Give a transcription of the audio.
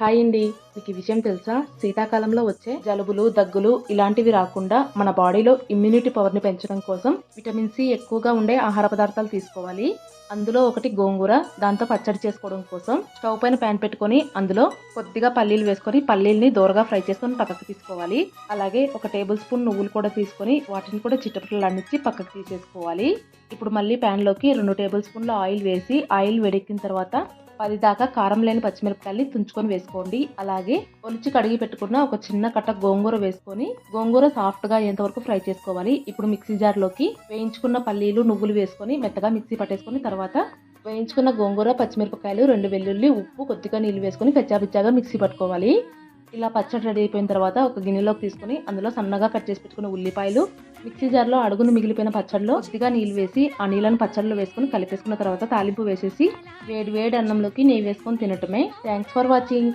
Hi అండి. మీకు ఈ విషయం తెలుసా? శీతాకాలంలో వచ్చే జలుబులు దగ్గులు ఇలాంటివి రాకుండా మన బాడీలో ఇమ్యూనిటీ పవర్ని పెంచడం కోసం విటమిన్ సి ఎక్కువగా ఉండే ఆహార పదార్థాలు తీసుకోవాలి. అందులో ఒకటి గోంగూర దాంతో పచ్చడి చేసుకోవడం కోసం స్టవ్ పైన ప్యాన్ పెట్టుకొని అందులో కొద్దిగా పల్లీలు వేసుకొని పల్లీల్ని దూరగా ఫ్రై చేసుకొని పక్కకు తీసుకోవాలి. అలాగే ఒక టేబుల్ స్పూన్ నువ్వులు కూడా తీసుకొని వాటిని కూడా చిట్టపట్టలు అందించి పక్కకు తీసేసుకోవాలి. ఇప్పుడు మళ్ళీ ప్యాన్లోకి రెండు టేబుల్ స్పూన్ల ఆయిల్ వేసి ఆయిల్ వేడెక్కిన తర్వాత పది దాకా కారం లేని పచ్చిమిరపకాయల్ని తుంచుకొని వేసుకోండి. అలాగే ఒలిచి కడిగి పెట్టుకున్న ఒక చిన్న కట్ట గోంగూర వేసుకొని గోంగూర సాఫ్ట్గా అయ్యేంత వరకు ఫ్రై చేసుకోవాలి. ఇప్పుడు మిక్సీ జార్లోకి వేయించుకున్న పల్లీలు నువ్వులు వేసుకొని మెత్తగా మిక్సీ పట్టేసుకుని తర్వాత వేయించుకున్న గోంగూర పచ్చిమిరపకాయలు రెండు వెల్లుల్లి ఉప్పు కొద్దిగా నీళ్ళు వేసుకొని కచ్చాపిచ్చాగా మిక్సీ పట్టుకోవాలి. ఇలా పచ్చడి రెడీ అయిపోయిన తర్వాత ఒక గిన్నెలోకి తీసుకొని అందులో సన్నగా కట్ చేసి పెట్టుకున్న ఉల్లిపాయలు మిక్సీ జార్లో అడుగును మిగిలిపోయిన పచ్చడిలో కొద్దిగా నీళ్ళు వేసి ఆ నీళ్ళను పచ్చడిలో వేసుకొని కలిపేసుకున్న తర్వాత తాలింపు వేసేసి వేడి వేడి అన్నంలోకి నెయ్యి వేసుకొని తినటమే. Thanks for watching